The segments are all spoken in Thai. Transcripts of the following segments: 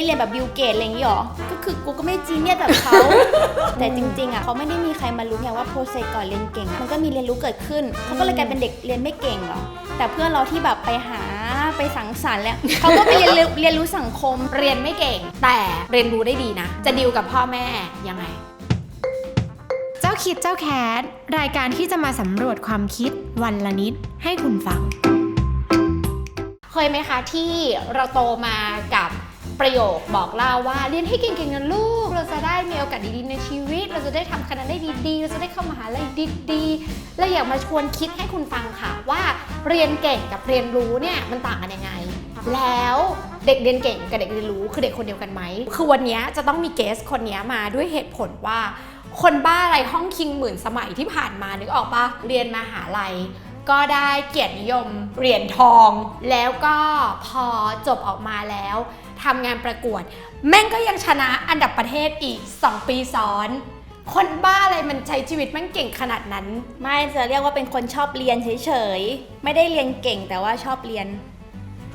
ไม่เรียนแบบบิลเกตอะไรอย่างงี้หรอ ก็คือกูก็ไม่จีเนียสแบบเขา แต่จริงๆอะเขาไม่ได้มีใครมารู้ไงว่าโปรเซสก่อนเรียนเก่งอะมันก็มีเรียนรู้เกิดขึ้นเขาก็เลยกลายเป็นเด็กเรียนไม่เก่งหรอ แต่เพื่อนเราที่แบบไปหาไปสังสรรค์แล้วเขาก็ไปเรียนรู้เรียนรู้สังคม เรียนไม่เก่ง แต่เรียนรู้ได้ดีนะ จะดีลกับพ่อแม่ยังไง เจ้าคิดเจ้าแคทรายการที่จะมาสำรวจความคิดวันละนิดให้คุณฟัง เคยไหมคะที่เราโตมากับ ประโยคบอกเล่าว่าเรียนให้เก่งๆนะลูก เราจะได้มีโอกาสดีๆในชีวิต เราจะได้ทำคะแนนได้ดีๆ เราจะได้เข้ามหาลัยดีๆและอยากมาชวนคิดให้คุณฟังค่ะว่าเรียนเก่งกับเรียนรู้เนี่ยมันต่างกันยังไง แล้วเด็กเรียนเก่งกับเด็กเรียนรู้คือเด็กคนเดียวกันไหมคือวันนี้จะต้องมีเกสคนนี้มาด้วยเหตุผลว่า คนบ้าอะไรห้องคิงหมื่นสมัยที่ผ่านมานึกออกปะเรียนมหาลัยก็ได้เกียรตินิยมเหรียญทอง แล้วก็พอจบออกมาแล้ว ทำงานประกวด แม่งก็ยังชนะอันดับประเทศอีก 2 ปีซ้อน คนบ้าอะไรมันใช้ชีวิตแม่งเก่งขนาดนั้น ไม่จะเรียกว่าเป็นคนชอบเรียนเฉยๆ ไม่ได้เรียนเก่งแต่ว่าชอบเรียน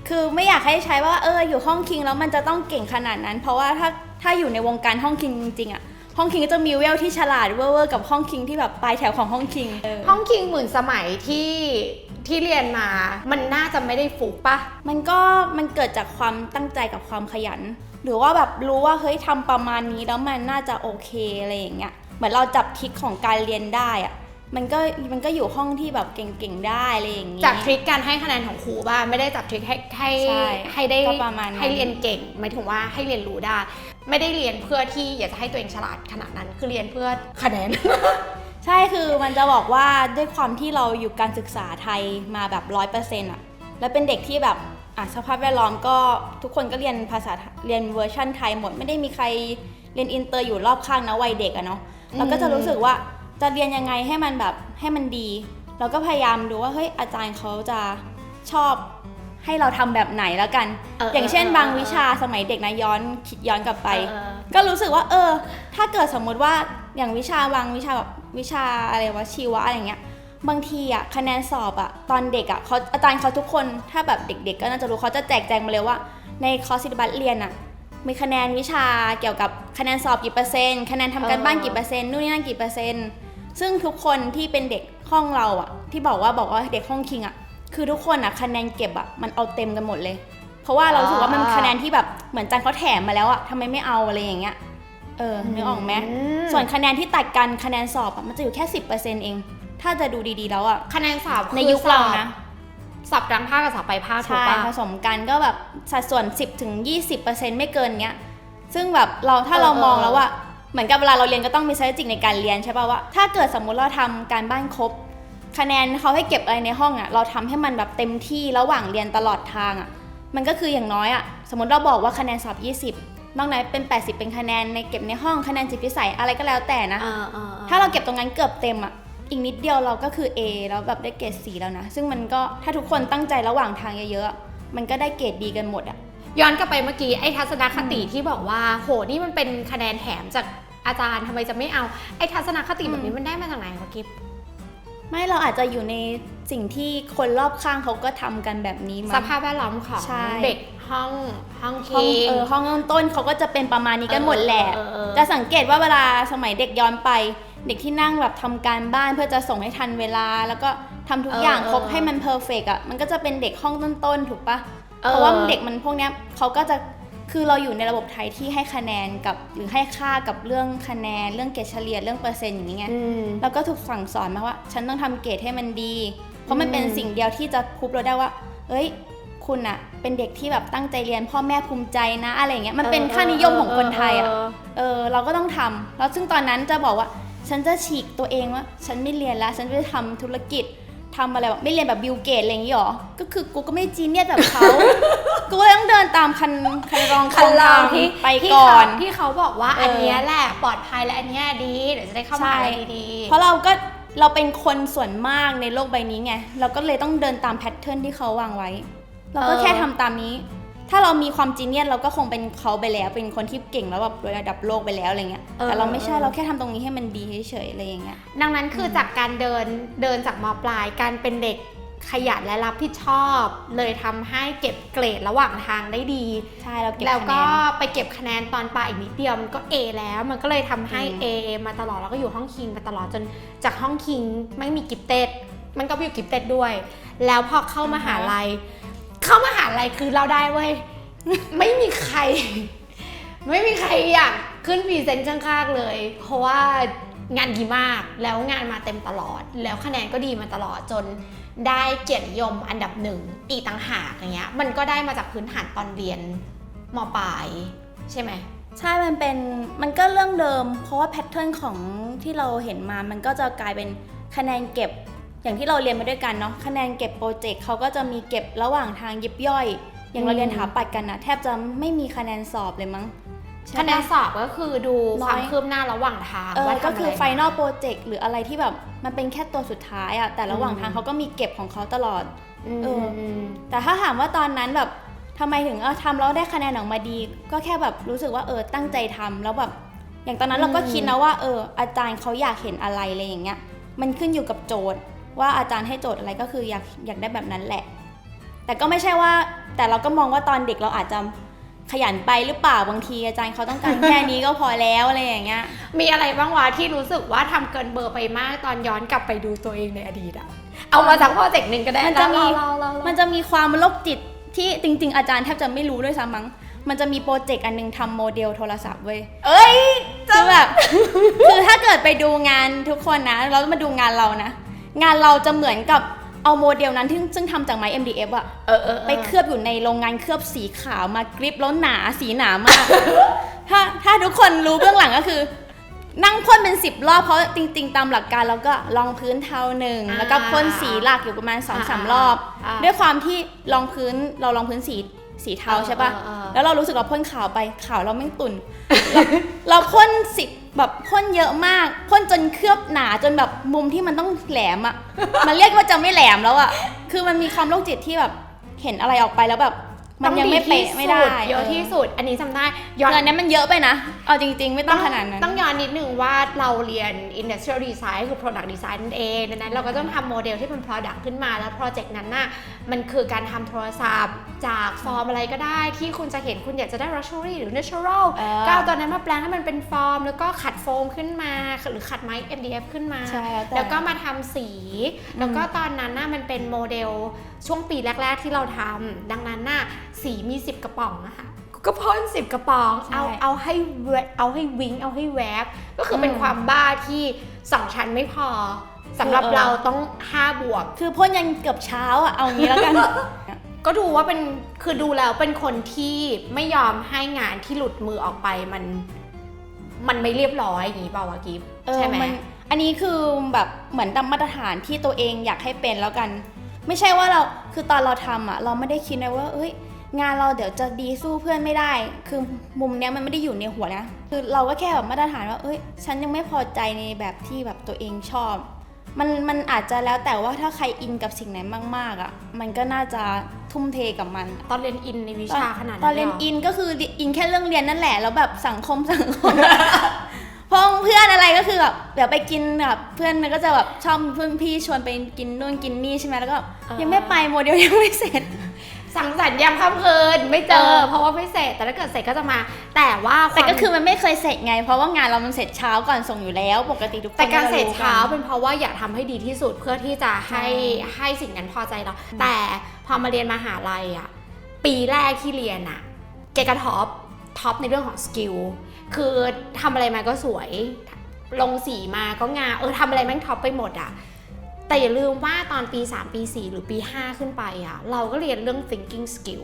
คือไม่อยากให้ใช้ว่าเอออยู่ห้องคิงแล้วมันจะต้องเก่งขนาดนั้น เพราะว่าถ้าถ้าอยู่ในวงการห้องคิงจริงๆอะห้องคิงก็จะมีเวลที่ฉลาดเวอร์ๆกับห้องคิงที่แบบปลายแถวของห้องคิงเออห้องคิงหมื่นสมัยที่ ที่เรียนมามันน่าจะไม่ได้ฟุกปะมันก็มันเกิดจากความตั้งใจกับความขยัน หรือว่าแบบรู้ว่าเฮ้ยทำประมาณนี้แล้วมันน่าจะโอเคอะไรอย่างเงี้ยเหมือนเราจับทริคของการเรียนได้อะมันก็มันก็อยู่ห้องที่แบบเก่งๆได้อะไรอย่างงี้จับทริคการให้คะแนนของครูบ้างไม่ได้จับทริคให้ให้ใช่ให้ได้ก็ประมาณนั้นให้เรียนเก่งหมายถึงว่าให้เรียนรู้ได้ ไม่ได้เรียนเพื่อที่อยากจะให้ตัวเองฉลาดขนาดนั้น คือเรียนเพื่อคะแนน ใช่คือมันจะบอกว่าด้วยความที่เราอยู่การศึกษาไทยมาแบบร้อยเปอร์เซ็นต์อะแล้วเป็นเด็กที่แบบอะสภาพแวดล้อมก็ทุกคนก็เรียนภาษาไทเรียนเวอร์ชั่นไทยหมดไม่ได้มีใครเรียนอินเตอร์อยู่รอบข้างนะวัยเด็กอะเนาะเราก็จะรู้สึกว่าจะเรียนยังไงให้มันแบบให้มันดี เราก็พยายามดูว่าเฮ้ยอาจารย์เขาจะชอบให้เราทำแบบไหนแล้วกันเอออย่างเช่นเออเออบางวิชาสมัยเด็กนะย้อนคิดย้อนกลับไปเออก็รู้สึกว่าเออ ถ้าเกิดสมมุติว่าอย่างวิชาบางวิชาแบบ วิชาอะไรวะชีวะอะไรเงี้ยบางทีอะคะแนนสอบอะตอนเด็กอะเขาอาจารย์เขาทุกคนถ้าแบบเด็ก ๆ ก็น่าจะรู้เขาจะแจกแจงมาเลยว่า ในคอร์สศิลปะเรียนอะมีคะแนนวิชาเกี่ยวกับคะแนนสอบกี่เปอร์เซ็นต์คะแนนทำการบ้านกี่เปอร์เซ็นต์นู่นนี่นั่นกี่เปอร์เซ็นต์ซึ่งทุกคนที่เป็นเด็กห้องเราอะที่บอกว่าบอกว่าเด็กห้องคิงอะคือทุกคนอะคะแนนเก็บอะมันเอาเต็มกันหมดเลย เพราะว่าเราสึกว่ามันคะแนนที่แบบเหมือนอาจารย์เขาแถมมาแล้วอะทำไมไม่เอาอะไรอย่างเงี้ย เออนึกออกไหมอืม ส่วนคะแนนที่ตัดกันคะแนนสอบอะมันจะอยู่แค่ 10%เอง ถ้าจะดูดีๆแล้วอะคะแนนสอบในยุคเรานะสอบกลางภาคกับสอบปลายภาคถูกใช่ปะ ผสมกันก็แบบสัดส่วน 10ถึง20%ไม่เกินเนี้ย ซึ่งแบบเราถ้าเออเรามองเออ แล้วว่าเหมือนกับเวลาเราเรียนก็ต้องมีสถิติในการเรียนใช่ป่ะว่า ถ้าเกิดสมมุติเราทำการบ้านครบ คะแนนเขาให้เก็บอะไรในห้องอะเราทำให้มันแบบเต็มที่ระหว่างเรียนตลอดทางอะมันก็คืออย่างน้อยอะสมมติเราบอกว่าคะแนนสอบ 20 นอกนั้นเป็น 80 เป็นคะแนนในเก็บในห้องคะแนนจิตพิสัยอะไรก็แล้วแต่นะเออเออถ้าเราเก็บตรงนั้นเกือบเต็มอะ อีกนิดเดียวเราก็คือ A แล้วแบบได้เกรดสีแล้วนะ ซึ่งมันก็ถ้าทุกคนตั้งใจระหว่างทางเยอะๆอะมันก็ได้เกรดดีกันหมดอะ ย้อนกลับไปเมื่อกี้ไอ้ทัศนคติที่บอกว่า โหนี่มันเป็นคะแนนแถมจากอาจารย์ทำไมจะไม่เอาไอ้ทัศนคติแบบนี้มันได้มาจากไหนวะกิฟ ไม่เราอาจจะอยู่ในสิ่งที่คนรอบข้างเขาก็ทำกันแบบนี้สมาภาพแวดล้อมของใช่ เด็กห้องห้องห้องคิงเออห้องต้นเขาก็จะเป็นประมาณนี้กันหมดแหละเออเออเออ จะสังเกตว่าเวลาสมัยเด็กย้อนไป เด็กที่นั่งแบบทำการบ้านเพื่อจะส่งให้ทันเวลา แล้วก็ทำทุกอย่างครบให้มันเพอร์เฟกอะมันก็จะเป็นเด็กห้องต้นๆถูกปะเพราะว่าเด็กมันพวกเนี้ยเขาก็จะ คือเราอยู่ในระบบไทยที่ให้คะแนนกับหรือให้ค่ากับเรื่องคะแนน เรื่องเกรดเฉลี่ยเรื่องเปอร์เซ็นต์อย่างนี้ไงอืมแล้วก็ถูกสั่งสอนมาว่า ฉันต้องทำเกรดให้มันดี เพราะมันเป็นอืมสิ่งเดียวที่จะพูบเราได้ว่า เอ้ย คุณอะเป็นเด็กที่แบบตั้งใจเรียน พ่อแม่ภูมิใจนะอะไรอย่างเงี้ยมันเป็นค่านิยมของคนไทยอะเออเราก็ต้องทำแล้วซึ่งตอนนั้นจะบอกว่า ฉันจะฉีกตัวเองว่า ฉันไม่เรียนแล้วฉันจะทำธุรกิจ ทำอะไรแบบไม่เรียนแบบบิลเกตอะไรอย่างงี้หรอ ก็คือกูก็ไม่จีเนียสแบบเขา กูก็ต้องเดินตามคันคันรองคันลองทที่ไปที่ก่อนเขาที่เขาบอกว่าเอออัอันเนี้ยแหละปลอดภัยและอันเนี้ยดีเดี๋ยวจะได้เข้ามาอะไรดีๆ เพราะเราก็เราเป็นคนส่วนมากในโลกใบนี้ไง เราก็เลยต้องเดินตามแพทเทิร์นที่เขาวางไว้ เราก็เออแค่ทำตามนี้ ถ้าเรามีความจีเนียสเราก็คงเป็นเขาไปแล้ว เป็นคนที่เก่งแล้วแบบโดยระดับโลกไปแล้วอะไรเงี้ยแต่เราไม่ใช่เราแค่ทำตรงนี้ให้มันดีเฉยๆอะไรอย่างเงี้ย ดังนั้นคือจากการเดินเดินจากมปลาย การเป็นเด็กขยันและรับผิดชอบ เลยทำให้เก็บเกรดระหว่างทางได้ดี ใช่เราเก็บแล้วคะแนก็น ไปเก็บคะแนนตอนปลายอีกนิดเดียวมันก็ A แล้วมันก็เลยทำให้ อืม A มาตลอดแล้วก็อยู่ห้องคิงมาตลอดจนจากห้องคิงไม่มีกิฟเต็ดมันก็ไปอยู่กิฟเต็ดด้วย แล้วพอเข้ามหาลัย เข้ามหาลัยคือเราได้เว้ยไม่มีใคร ไม่มีใครอยากขึ้นพรีเซนต์ข้างๆเลย เพราะว่างานดีมากแล้วงานมาเต็มตลอด แล้วคะแนนก็ดีมาตลอดจนได้เกียรตินิยมอันดับหนึ่งอีกต่างหากอย่างเงี้ยมันก็ได้มาจากพื้นฐานตอนเรียนมปลาย ใช่ไหมใช่มันเป็นมันก็เรื่องเดิม เพราะว่าแพทเทิร์นของที่เราเห็นมามันก็จะกลายเป็นคะแนนเก็บ อย่างที่เราเรียนมาด้วยกันเนาะคะแนนเก็บโปรเจกต์เขาก็จะมีเก็บระหว่างทางยิบย่อย อย่างเราเรียนถาปัดกันนะแทบจะไม่มีคะแนนสอบเลยมั้งใช่คะแนนปสอบก็คือดูน้อยความคืบหน้าระหว่างทางเออว่าทำก็คืออะไรไฟนอลโปรเจกต์หรืออะไรที่แบบมันเป็นแค่ตัวสุดท้ายอะแต่ระหว่างทางเขาก็มีเก็บของเขาตลอดอืมเออมแต่ถ้าถามว่าตอนนั้นแบบทำไมถึงเออทำแล้วได้คะแนนออกมาดี ก็แค่แบบรู้สึกว่าเออตั้งใจทำแล้วแบบอย่างตอนนั้นเราก็คิดนะว่าเอออาจารย์เขาอยากเห็นอะไรอะไรอย่างเงี้ยมันขึ้นอยู่กับโจทย์ ว่าอาจารย์ให้โจทย์อะไรก็คืออยากอยากได้แบบนั้นแหละ แต่ก็ไม่ใช่ว่า แต่เราก็มองว่าตอนเด็กเราอาจจะขยันไปหรือเปล่าบางทีอาจารย์เขาต้องการแค่นี้ก็พอแล้วอะไรอย่างเงี้ย มีอะไรบ้างวะที่รู้สึกว่าทำเกินเบอร์ไปมากตอนย้อนกลับไปดูตัวเองในอดีตอะเอามาจากโปรเจกต์หนึ่งก็ได้มันจะมีเราเราเรามันจะมีความโรคจิตที่จริง ๆ อาจารย์แทบจะไม่รู้ด้วยซ้ำมั้งมันจะมีโปรเจกต์อันนึงทำโมเดลโทรศัพท์เว้ย เอ้ยคือแบบ คือถ้าเกิดไปดูงานทุกคนนะ เรามาดูงานเรานะ งานเราจะเหมือนกับเอาโมเดลนั้นที่ซึ่งทำจากไม้ MDF อะเออเออ ไปเคลือบอยู่ในโรงงานเคลือบสีขาวมากริปแล้วหนาสีหนามาก ถ้าถ้าทุกคนรู้เบื้องหลังก็คือ นั่งพ่นเป็นสิบรอบเพราะจริง ๆ ตามหลักการเราก็รองพื้นเทาหนึ่งแล้วก็พ่นสีหลักอยู่ประมาณสองสามรอบาด้วยความที่รองพื้นเรารองพื้นสีสีเทาใช่ปะเออเออเออแล้วเรารู้สึกเราพ่นขาวไปขาวเราไม่งตุ่นเราเราพ่นสิ แบบพ่นเยอะมากพ่นจนเคลือบหนาจนแบบมุมที่มันต้องแหลมอะ มันเรียกว่าจะไม่แหลมแล้วอะคือมันมีความโรคจิตที่แบบเห็นอะไรออกไปแล้วแบบ มันยังไม่เป๊ะไม่ได้เยอะที่สุด อันนี้จำได้ย้อนเงินนี้มันเยอะไปนะ เอาจริง ๆ ไม่ต้องขนาดนั้น ต้องย้อนนิดนึงว่าเราเรียน industrial design คือ product design นั่นเองดังนั้นเราก็ต้องทำโมเดลที่เป็น product ขึ้นมา แล้วโปรเจกต์นั้นน่ะ มันคือการทำโทรศัพท์ จากฟอร์มอะไรก็ได้ ที่คุณจะเห็นคุณอยากจะได้ luxury หรือ natural เออก็เอาตอนนั้นมาแปลงให้มันเป็นฟอร์ม แล้วก็ขัดโฟมขึ้นมา หรือขัดไม้ MDF ขึ้นมาใช่แล้วแต่แล้วก็มาทำสี แล้วก็ตอนนั้นน่ะมันเป็นโมเดลช่วงปีแรก ๆ ที่เราทำดังนั้นน่ะสีมี 10 กระป๋องอะค่ะก็พ่น10กระป๋องใช่เอาเอาให้แวเอาให้วิงเอาให้แวบก็คือเป็นอืมความบ้าที่สองชั้นไม่พอสำหรับคือเออ เราต้อง5บวก คือพ่นยันเกือบเช้าอะเอางี้แล้วกัน ก็ดูว่าเป็นคือดูแล้วเป็นคนที่ไม่ยอมให้งานที่หลุดมือออกไปมัน มันไม่เรียบร้อยอย่างนี้เปล่าวะกิฟเออใช่ไหม นอันนี้คือแบบเหมือนตามมาตรฐานที่ตัวเองอยากให้เป็นแล้วกัน ไม่ใช่ว่าเราคือตอนเราทำอะเราไม่ได้คิดนะว่าเอ้ยงานเราเดี๋ยวจะดีสู้เพื่อนไม่ได้ คือมุมเนี้ยมันไม่ได้อยู่ในหัวนะ คือเราก็แค่แบบมาตรฐานว่า เอ้ย ฉันยังไม่พอใจในแบบที่แบบตัวเองชอบ มันมันอาจจะแล้วแต่ว่าถ้าใครอินกับสิ่งไหนมากๆอะ มันก็น่าจะทุ่มเทกับมัน ตอนเรียนอินในวิชาขนาดนั้นตอนเรียนลหอินก็คืออินแค่เรื่องเรียนนั่นแหละ แล้วแบบสังคมสังคม พอเพื่อนอะไรก็คือแบบเดี๋ยวไปกินแบบเพื่อนมันก็จะแบบชอบเพื่อนพี่ชวนไปกินนู่นกินนี่ใช่ไหมแล้วก็อ่ายั ยังไม่ไปโมเดลยังไม่เสร็จ สังสรรค์ยามค่ำคืนไม่เจอ เออ เพราะว่าไม่เสร็จแต่ถ้าเกิดเสร็จก็จะมา แต่ว่าวามแต่ก็คือมันไม่เคยเสร็จไง เพราะว่างานเรามันเสร็จเช้าก่อนส่งอยู่แล้ว ปกติทุกคนแต่การเสร็จก็เช้ากันเป็นเพราะว่าอยากทำให้ดีที่สุดเพื่อที่จะให้ใช่ให้สิ่งนั้นพอใจเราแต่พอมาเรียนมหาลัยอะปีแรกที่เรียนอะ เกกระท็อปท็อปในเรื่องของสกิล คือทำอะไรมาก็สวย ลงสีมาก็งามเออทำอะไรแม่งท็อปไปหมดอะแต่อย่าลืมว่าตอนปี 3 ปี 4 หรือปี 5 ขึ้นไปอะเราก็เรียนเรื่อง thinking skill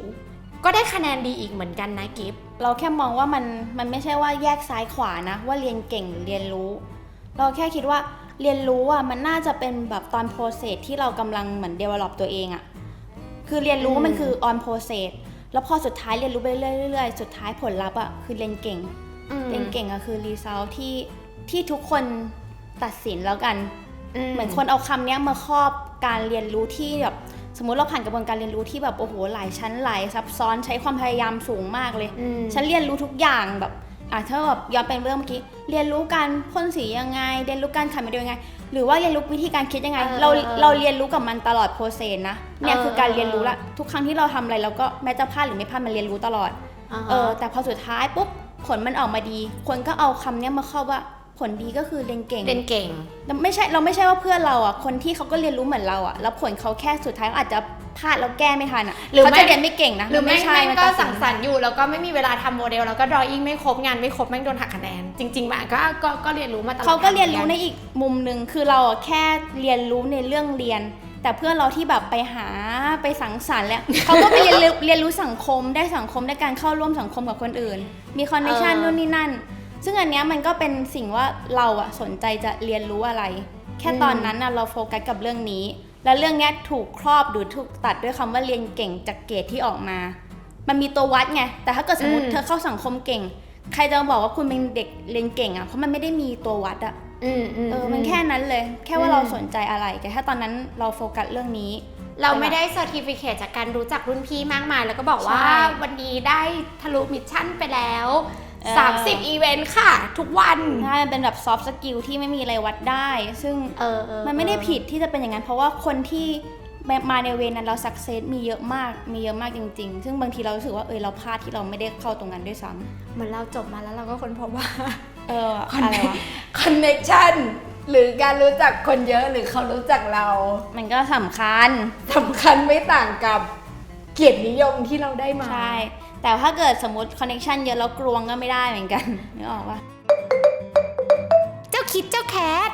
ก็ได้คะแนนดีอีกเหมือนกันนะกิฟเราแค่มองว่ามันมันไม่ใช่ว่าแยกซ้ายขวานะ ว่าเรียนเก่งหรือเรียนรู้ เราแค่คิดว่าเรียนรู้อะมันน่าจะเป็นแบบตอน process ที่เรากำลังเหมือน develop ตัวเองอะคือเรียนรู้อืมมันคือ on process แล้วพอสุดท้ายเรียนรู้ไปเรื่อยๆสุดท้ายผลลัพธ์อะคือเรียนเก่ง เรียนเก่งอะคือ result ที่ที่ทุกคนตัดสินแล้วกัน เหมือนคนเอาคำเนี้ยมาครอบการเรียนรู้ที่แบบสมมุติเราผ่านกระบวนการเรียนรู้ที่แบบโอ้โหหลายชั้นหลายซับซ้อนใช้ความพยายามสูงมากเลยอืมฉันเรียนรู้ทุกอย่างแบบอะถ้าแบบย้อนเป็นเรื่องเมื่อกี้เรียนรู้การพ่นสียังไง เรียนรู้การขัดมาดูยังไง หรือว่าเรียนรู้วิธีการคิดยังไงเออเราเออเราเรียนรู้กับมันตลอดโปรเซสนะเนี่ยเออคือการเรียนรู้ละทุกครั้งที่เราทำอะไรเราก็แม้จะพลาดหรือไม่พลาดมันเรียนรู้ตลอดอ่าฮะเออแต่พอสุดท้ายปุ๊บผ ลมันออกมาดี คนก็เอาคำเนี้ยมาเข้าว่าผลดีก็คือเรียนเก่ง เรียนเก่งแล้วไม่ใช่เราไม่ใช่ว่าเพื่อนเราอะคนที่เขาก็เรียนรู้เหมือนเราอะแล้วผลเขาแค่สุดท้ายเขาอาจจะพลาดแล้วแก้ไม่ทันอะหรือเขาไม่ จะเรียนไม่เก่งนะหรือไม่ใช่แม่งมันก็ตัดสิสั่งสรรค์อยู่แล้วก็ไม่มีเวลาทำโมเดลแล้วก็ drawing ไม่ครบงานไม่ครบแม่งโดนหักคะแนน จริงๆมันก็ก็ก็เรียนรู้มาตลอดเขาก็เรียนรู้หมือในอีกมุมหนึ่งคือเราอะแค่เรียนรู้ในเรื่องเรียน แต่เพื่อนเราที่แบบไปหาไปสังสรรค์แล้วเขาก็ไปเรียนรู้เรียนรู้สังคมได้สังคมได้การเข้าร่วมสังคมกับคนอื่น มีคอนเนคชันนู่นนี่นั่น ซึ่งอันเนี้ยมันก็เป็นสิ่งว่าเราอะสนใจจะเรียนรู้อะไร แค่ตอนนั้นอะเราโฟกัสกับเรื่องนี้ แล้วเรื่องเนี้ยถูกครอบหรือถูกตัดด้วยคำว่าเรียนเก่งจากเกรดที่ออกมา มันมีตัววัดไงแต่ถ้าเกิดสมมติเธอเข้าสังคมเก่ง ใครจะมาบอกว่าคุณเป็นเด็กเรียนเก่งอะเพราะมันไม่ได้มีตัววัดอะ อืมอืมเออมันแค่นั้นเลย แค่ว่าเราสนใจอะไร แต่ถ้าตอนนั้นเราโฟกัสเรื่องนี้ เราไม่ได้เซอร์ติฟิเคจากการรู้จักรุ่นพี่มากมาย แล้วก็บอกว่าใช่วันนี้ได้ทะลุมิชชั่นไปแล้วเออ30 อีเวนต์ค่ะ ทุกวันใช่มันเป็นแบบซอฟต์สกิลที่ไม่มีอะไรวัดได้ ซึ่งเออเออมันไม่ได้ผิดที่จะเป็นอย่างนั้น เพราะว่าคนที่มาในเวรนั้นเราสักเซสมีเยอะมาก มีเยอะมากจริง ๆ ซึ่งบางทีเรารู้สึกว่าเออเราพลาดที่เราไม่ได้เข้าตรงนั้นด้วยซ้ำเหมือนเราจบมาแล้วเราก็ค้นพบว่า เอออะไรวะคอนเน c ชันหรือการรู้จักคนเยอะหรือเขารู้จักเรามันก็สำคัญ สำคัญไม่ต่างกับเกียรตินิยมที่เราได้มา ใช่ แต่ถ้าเกิดสมมติคอนเนคชันเยอะแล้วกลวงก็ไม่ได้เหมือนกัน นึกออกปะเจ้าคิดเจ้าแคท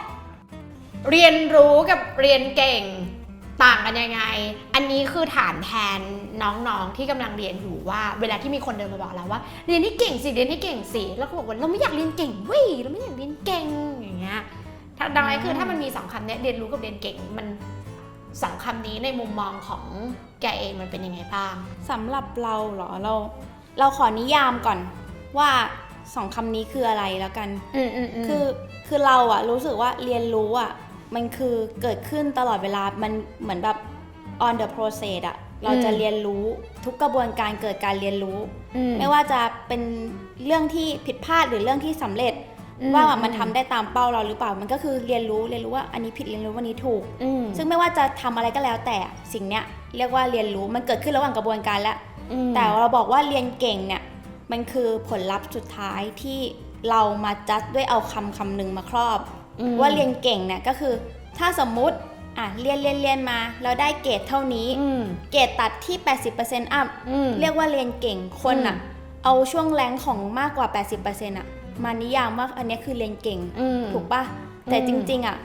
เรียนรู้กับเรียนเก่งต่างกันยังไง อันนี้คือฐานแทน น้องๆที่กำลังเรียนอยู่ว่า เวลาที่มีคนเดินมาบอกเราว่า เรียนให้เก่งสิเรียนให้เก่งสิแล้วก็บอกว่าเราไม่อยากเรียนเก่งเว้ยเราไม่อยากเรียนเก่งอย่างเงี้ยถ้าดังนั้นคือถ้ามันมีสองคำเนี้ยเรียนรู้กับเรียนเก่งมันสองคำนี้ในมุมมองของแกเองมันเป็นยังไงบ้างสำหรับเราเหรอเรา เราขอนิยามก่อนว่าสองคำนี้คืออะไรแล้วกันอืมอืมอืมคือคือเราอะรู้สึกว่าเรียนรู้อะมันคือเกิดขึ้นตลอดเวลามันเหมือนแบบ on the process อะ เราจะเรียนรู้ทุกกระบวนการเกิดการเรียนรู้ ไม่ว่าจะเป็นเรื่องที่ผิดพลาดหรือเรื่องที่สำเร็จ ว่ามันทำได้ตามเป้าเราหรือเปล่ามันก็คือเรียนรู้เรียนรู้ว่าอันนี้ผิดเรียนรู้ว่านี้ถูกอืมซึ่งไม่ว่าจะทำอะไรก็แล้วแต่สิ่งเนี้ยเรียกว่าเรียนรู้มันเกิดขึ้นระหว่างกระบวนการแล้วอืมแต่เราบอกว่าเรียนเก่งเนี่ยมันคือผลลัพธ์สุดท้ายที่เรามาจัดด้วยเอาคำคำหนึ่งมาครอบอืมว่าเรียนเก่งเนี่ยก็คือ ถ้าสมมุติ อะเรียนเรียนเรียนมา เราได้เกรดเท่านี้ อืม เกรดตัดที่ 80%อัพ อืม เรียกว่าเรียนเก่งคนอะ เอาช่วงแรงของมากกว่า 80%อะ มานิยามว่าอันเนี้ยคือเรียนเก่ง อืม ถูกปะแต่อืมจริงๆอะ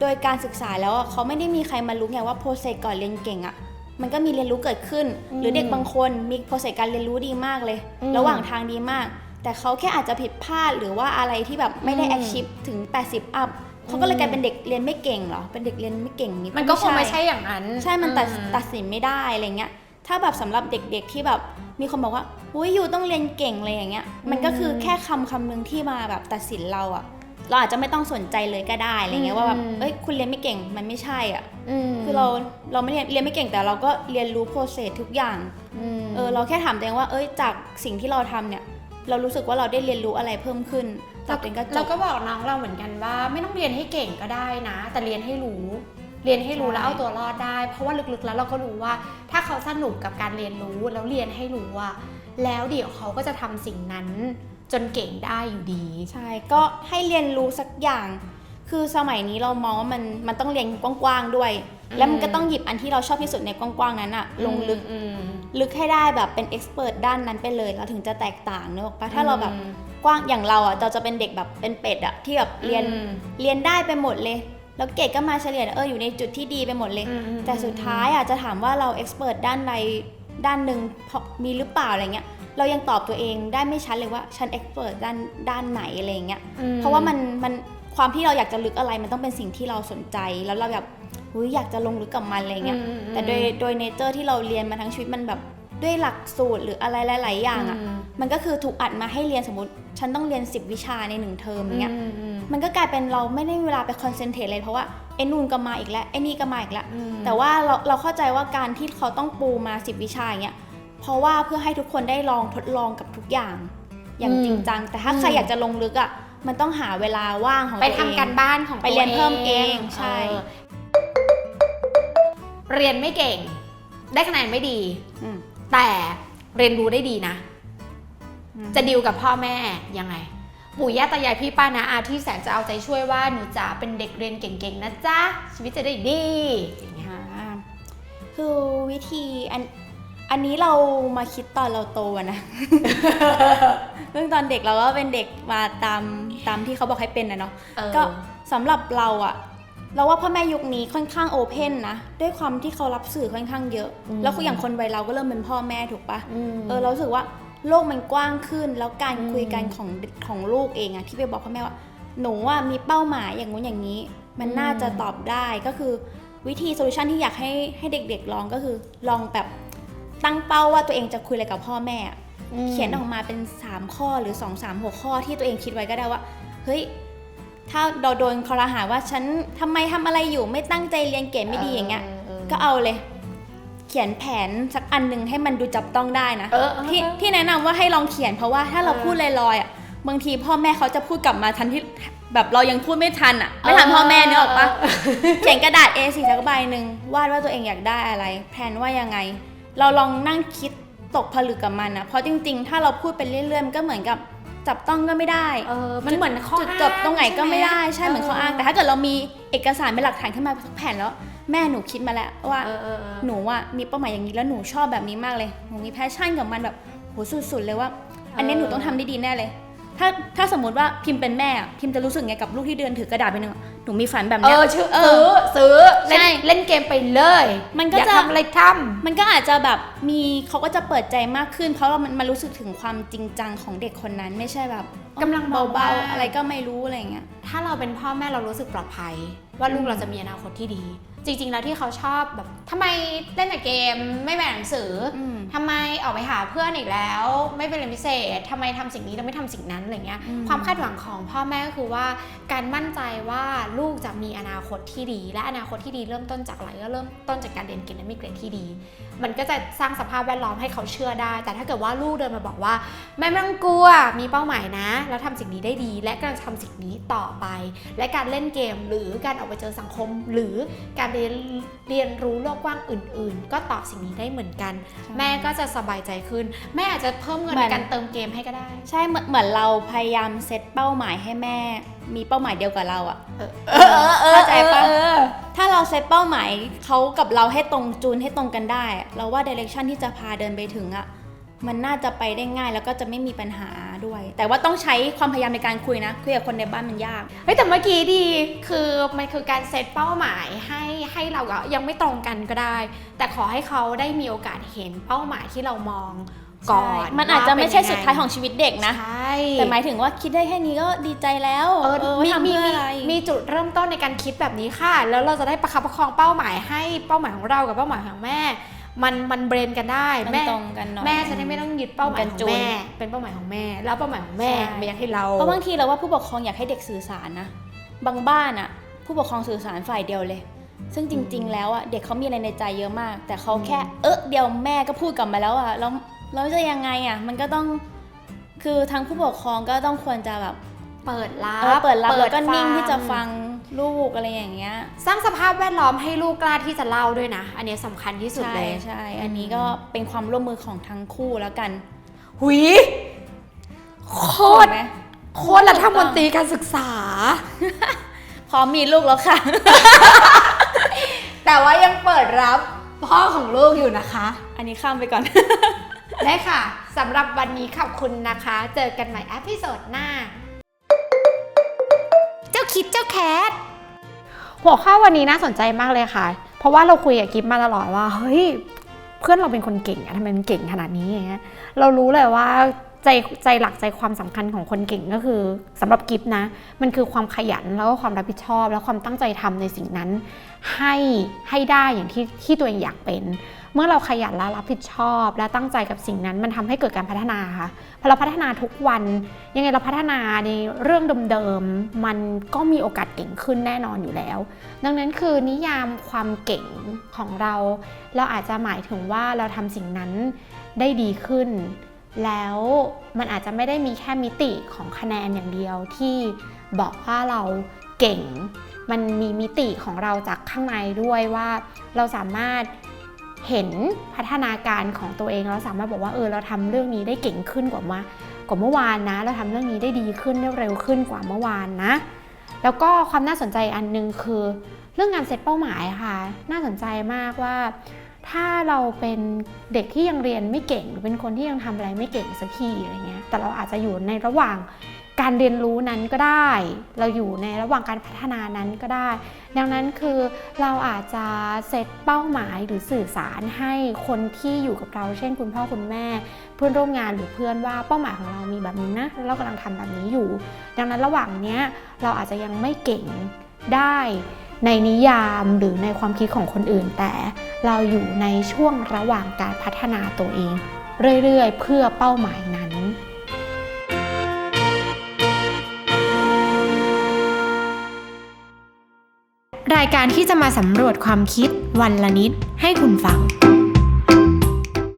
โดยการศึกษาแล้วอะเขาไม่ได้มีใครมารู้ไงว่าโปรเซสก่อนเรียนเก่งอะ มันก็มีเรียนรู้เกิดขึ้น หรือเด็กบางคนมีโปรเซสการเรียนรู้ดีมากเลยระหว่างทางดีมาก แต่เขาแค่อาจจะผิดพลาดหรือว่าอะไรที่แบบไม่ได้ achieve ถึง 80 อัพ เขาก็เลยกลายเป็นเด็กเรียนไม่เก่งเหรอเป็นเด็กเรียนไม่เก่งอย่างนี้มันก็คงไม่ใช่อย่างนั้น ใช่มันตัดอืตัดสินไม่ได้อะไรเงี้ยถ้าแบบสำหรับเด็กๆที่แบบมีคนบอกว่าอุ้ยอยู่ต้องเรียนเก่งอะไรอย่างเงี้ย มันก็คือแค่คำคำหนึงที่มาแบบตัดสินเราอะเราอาจจะไม่ต้องสนใจเลยก็ได้อะไรเงี้ยว่าแบบเอ้ยคุณเรียนไม่เก่งมันไม่ใช่อะมคือเราเราไม่เรียนเรียนไม่เก่งแต่เราก็เรียนรู้โปรเซสทุกอย่างมเออเราแค่ถามตัวเองว่า เอ้ยจากสิ่งที่เราทำเนี่ย เรารู้สึกว่าเราได้เรียนรู้อะไรเพิ่มขึ้น แต่เป็นก็จเราบก็บอกน้องเราเหมือนกันว่า ไม่ต้องเรียนให้เก่งก็ได้นะ แต่เรียนให้รู้ เรียนให้รู้ใช่แล้วเอาตัวรอดได้ เพราะว่าลึกๆแล้วเราก็รู้ว่า ถ้าเขาสนุกกับการเรียนรู้แล้วเรียนให้รู้อะแล้วเดี๋ยวเขาก็จะทำสิ่งนั้นจนเก่งได้อยู่ดี ใช่ ก็ให้เรียนรู้สักอย่าง คือสมัยนี้เรามองว่ามันมันต้องเรียนกว้างๆด้วย แล้วมันก็ต้องหยิบอันที่เราชอบที่สุดในกว้างๆนั้นอะลงลึกอืมลึกให้ได้แบบเป็นเอ็กซ์เพรสด้านนั้นไปเลย เราถึงจะแตกต่างเนกอะปะถ้าเราแบบอืม กว้างอย่างเราอะเราจะเป็นเด็กแบบเป็นเป็ดอะที่แบบเรียนอืม เรียนได้ไปหมดเลย แล้วเกรดก็มาเฉลี่ยเอออยู่ในจุดที่ดีไปหมดเลย อืมอืมแต่สุดท้ายอะจะถามว่าเราเอ็กซ์เพรสด้านใดด้านหนึ่งพอมีหรือเปล่าอะไรเงี้ยเรายังตอบตัวเองได้ไม่ชัดเลยว่าฉันเอ็กซ์เพรสด้านด้านไหนอะไรเงี้ย อืมเพราะว่ามันมันความที่เราอยากจะลึกอะไรมันต้องเป็นสิ่งที่เราสนใจ แล้วเราแบบหุยอยากจะลงลึกกับมันอะไรเงี้ยอืมอืมแต่โดยโดยเนเจอร์ที่เราเรียนมาทั้งชีวิตมันแบบ ด้วยหลักสูตรหรืออะไรหลาย ๆ อย่างอะ่ะอืมมันก็คือถูกอัดมาให้เรียนสมมติ ฉันต้องเรียน 10 วิชาในหนึ่งเทอมอย่างเงี้ยอืมอืมมันก็กลายเป็นเราไม่ได้มีเวลาไปคอนเซนเทรตเลยเพราะว่าไอ้นู่นก็มาอีกแล้วไอ้นี่ก็มาอีกแล้วอืมแต่ว่าเราเราเข้าใจว่าการที่เขาต้องปูมา 10 วิชาอย่างเงี้ย เพราะว่าเพื่อให้ทุกคนได้ลองทดลองกับทุกอย่าง อย่างอืมจริงจัง แต่ถ้าอืมใครอยากจะลงลึกอะ มันต้องหาเวลาว่างของไปตัวทำเองการบ้านของไปเรียนตัวเพิ่มเอง ใช่เออเรียนไม่เก่ง ได้คะแนนไม่ดี อืม แต่เรียนรู้ได้ดีนะอืมจะดิวกับพ่อแม่ยังไง ปู่ย่าตายายพี่ป้านะอาที่แสนจะเอาใจช่วยว่าหนูจ๋าเป็นเด็กเรียนเก่งๆนะจ๊ะชีวิตจะได้ดีอย่างเงี้ยอ่าคือวิธีอันอันนี้เรามาคิดตอนเราโตอะนะเรื่องตอนเด็กเราก็เป็นเด็กมาตามตามที่เขาบอกให้เป็นนะเนาะเออก็สำหรับเราอะ เราว่าพ่อแม่ยุคนี้ค่อนข้างโอเพนนะด้วยความที่เขารับสื่อค่อนข้างเยอะ แล้วคืออย่างคนวัยเราก็เริ่มเป็นพ่อแม่ถูกปะมเออเรารู้สึกว่าโลกมันกว้างขึ้น แล้วการอืมคุยกันของของลูกเองอะที่ไปบอกพ่อแม่ว่า หนูว่ามีเป้าหมายอย่างงู้นอย่างนี้ มันน่าจะตอบได้ก็คือวิธีโซลูชันที่อยากให้ให้เด็กๆลองก็คือลองแบบตั้งเป้าว่าตัวเองจะคุยอะไรกับพ่อแม่อะเขียนออกมาเป็น 3 ข้อหรือ 2 3 6 ข้อที่ตัวเองคิดไว้ก็ได้ว่า เฮ้ย ถ้าเราโดนคอรหาว่าฉันทำไมทำอะไรอยู่ไม่ตั้งใจเรียนเก่งไม่ดีอย่างเงี้ย ก็เอาเลย เขียนแผนสักอันหนึ่งให้มันดูจับต้องได้นะเออเออที่ที่แนะนำว่าให้ลองเขียนเพราะว่าถ้าเราเออพูดลอยๆอะบางทีพ่อแม่เขาจะพูดกลับมาทันที่แบบเรายังพูดไม่ทันอะไม่ทันพ่อแม่เนกออกปะเขียนกระดาษ A4 สักใบหนึ่งวาดว่าตัวเองอยากได้อะไร แผนว่ายังไง เราลองนั่งคิดตกผลึกกับมันนะเพราะจริง ๆ ถ้าเราพูดไปเรื่อยๆมันก็เหมือนกับ จับต้องก็ไม่ได้ เออมันเหมือนข้อจุดอ้าจบตรงไหนก็ไม่ได้ใช่เหมือนข้ออ้างแต่เถ้าเกิดเรามีเอกสารเป็นหลักฐานขึ้นมาสักแผ่นแล้ว แม่หนูคิดมาแล้วว่าเออเออเออหนูอะมีเป้าหมายอย่างนี้แล้วหนูชอบแบบนี้มากเลยหนูมีแพชชั่นกับมันแบบโหสุดๆเลยว่า อันนี้หนูต้องทำได้ดีแน่เลย ถ้าถ้าสมมติว่าพิมพ์เป็นแม่อะพิมพ์จะรู้สึกไงกับลูกที่เดินถือกระดาษไปหนึ่งอะหนูมีฝันแบบเอเนี้ย อชื่อเอซื้ออซื้อเล่นใช่เล่นเกมไปเลยมันก็อยากจะ ทำอะไรทมันก็อาจจะแบบมีเขาก็จะเปิดใจมากขึ้น เพราะว่ามันมันรู้สึกถึงความจริงจังของเด็กคนนั้นไม่ใช่แบบำกำลังมองว่เบาๆอะไรก็ไม่รู้อะไรอย่างเงี้ย ถ้าเราเป็นพ่อแม่เรารู้สึกปลอดภัย ว่าลูกเราจะมีอนาคตที่ดี จริง ๆ แล้วที่เขาชอบแบบทำไมเล่นแต่เกมไม่ไปอ่านหนังสืออมทำไมออกไปหาเพื่อนอีกแล้ว ไม่ไปเรียนพิเศษทำไมทำสิ่งนี้แล้วไม่ทำสิ่งนั้นอะไรเงี้ย อืม ความคาดหวังของพ่อแม่ก็คือว่า การมั่นใจว่าลูกจะมีอนาคตที่ดี และอนาคตที่ดีเริ่มต้นจากอะไรก็เริ่มต้นจากการเรียนเก่งและมีเกรดที่ดี มันก็จะสร้างสภาพแวดล้อมให้เขาเชื่อได้ แต่ถ้าเกิดว่าลูกเดินมาบอกว่าแม่ไม่ต้องกลัวมีเป้าหมายนะ แล้วทำสิ่งนี้ได้ดี และกำลังจะทำสิ่งนี้ต่อไป และการเล่นเกมหรือการออกไปเจอสังคม หรือการเรียนเรียนรู้โลกกว้างอื่น ๆ ก็ตอบสิ่งนี้ได้เหมือนกัน แม่ก็จะสบายใจขึ้น แม่อาจจะเพิ่มเงินเหมืในอนการเติมเกมให้ก็ได้ ใช่เหมือนเหมือนเราพยายามเซตเป้าหมายให้แม่ มีเป้าหมายเดียวกับเราอะเออเข้าใจปะถ้าเราเซตเป้าหมายเขากับเราให้ตรงจูนให้ตรงกันได้อะเราว่าเดเรคชันที่จะพาเดินไปถึงอะมันน่าจะไปได้ง่ายแล้วก็จะไม่มีปัญหาด้วย แต่ว่าต้องใช้ความพยายามในการคุยนะ คุยกับคนในบ้านมันยาก เฮ้ยแต่เมื่อกี้ดีคือมันคือการเซตเป้าหมายให้ให้เราอะยังไม่ตรงกันก็ได้ แต่ขอให้เขาได้มีโอกาสเห็นเป้าหมายที่เรามอง ก่อน มันอาจจะไม่ใช่ว่เป็นสุดท้ายของชีวิตเด็กนะใช่แต่หมายถึงว่าคิดได้แค่นี้ก็ดีใจแล้ว เออไว้มีทำมีเพื่อมีอะไรมีจุดเริ่มต้นในการคิดแบบนี้ค่ะ แล้วเราจะได้ประคับประคองเป้าหมายให้เป้าหมายของเรากับเป้าหมายของแม่ มันมันเบรนกันได้มันแม่ตรงกันหน่อยแม่จะได้ไม่ต้องยึดเป้าหมายกันของจูนแม่เป็นเป้าหมายของแม่ แล้วเป้าหมายของแม่ใช่ไม่อยากให้เราเพราะบางทีเราว่าผู้ปกครองอยากให้เด็กสื่อสารนะบางบ้านอะผู้ปกครองสื่อสารฝ่ายเดียวเลยซึ่งจริง ๆ แล้วอะเด็กเขามีอะไรในใจเยอะมาก แต่เขาแค่เออเดียวแม่ก็พูดกลับมาแล้วอะแล้ว เราจะยังไงอะมันก็ต้องคือทางผู้ปกครองก็ต้องควรจะแบบเปิดรัเออบเปิดรับแล้วก็นิ่งฟัที่จะฟังลูกอะไรอย่างเงี้ย สร้างสภาพแวดล้อมให้ลูกกล้าที่จะเล่าด้วยนะ อันนี้สำคัญที่สุดใช่เลยใช่อันนี้ก็เป็นความร่วมมือของทั้งคู่แล้วกัน หุยโคตรถูกไหมโคตรรัฐมนตรีการศึกษา พร้อมมีลูกแล้วค่ะ แต่ว่ายังเปิดรับพ่อของลูกอยู่นะคะ อันนี้ข้ามไปก่อน ได้ค่ะสำหรับวันนี้ขอบคุณนะคะ เจอกันใหม่อพิโซดหน้า เจ้าคิดเจ้าแคทหัวข้อวันนี้น่าสนใจมากเลยค่ะ เพราะว่าเราคุยกับกิฟมาตลอดว่าเฮ้ยเพื่อนเราเป็นคนเก่งอะทำไมมันเก่งขนาดนี้อย่างเงี้ยเรารู้เลยว่าใจใจหลักใจความสำคัญของคนเก่งก็คือสำหรับกิฟนะ มันคือความขยันแล้วก็ความรับผิดชอบ แล้วความตั้งใจทำในสิ่งนั้น ให้ให้ได้อย่างที่ที่ตัวเองอยากเป็น มื่อเราขยันและรับผิดชอบ และตั้งใจกับสิ่งนั้นมันทำให้เกิดการพัฒนาค่ะพอเราพัฒนาทุกวัน ยังไงเราพัฒนาในเรื่องเดิมๆมันก็มีโอกาสเก่งขึ้นแน่นอนอยู่แล้ว ดังนั้นคือนิยามความเก่งของเรา เราอาจจะหมายถึงว่าเราทำสิ่งนั้นได้ดีขึ้น แล้วมันอาจจะไม่ได้มีแค่มิติของคะแนนอย่างเดียวที่บอกว่าเราเก่ง มันมีมิติของเราจากข้างในด้วยว่าเราสามารถ เห็นพัฒนาการของตัวเองเราสามารถบอกว่าเออเราทำเรื่องนี้ได้เก่งขึ้นกว่ามื่อกว่าเมื่อวานนะ เราทำเรื่องนี้ได้ดีขึ้นได้เร็วขึ้นกว่าเมื่อวานนะ แล้วก็ความน่าสนใจอันหนึงคือเรื่องการเซตเป้าหมายค่ะ น่าสนใจมากว่า ถ้าเราเป็นเด็กที่ยังเรียนไม่เก่งหรือเป็นคนที่ยังทำอะไรไม่เก่งสักทีอะไรเงี้ยแต่เราอาจจะอยู่ในระหว่าง การเรียนรู้นั้นก็ได้ เราอยู่ในระหว่างการพัฒนานั้นก็ได้ ดังนั้นคือเราอาจจะเซตเป้าหมายหรือสื่อสารให้คนที่อยู่กับเรา เช่นคุณพ่อคุณแม่ เพื่อนร่วมงานหรือเพื่อนว่าเป้าหมายของเรามีแบบนี้นะเรากำลังทำแบบนี้อยู่ ดังนั้นระหว่างเนี้ยเราอาจจะยังไม่เก่งได้ในนิยามหรือในความคิดของคนอื่น แต่เราอยู่ในช่วงระหว่างการพัฒนาตัวเอง เรื่อยๆ เพื่อเป้าหมายนั้น รายการที่จะมาสำรวจความคิดวันละนิดให้คุณฟัง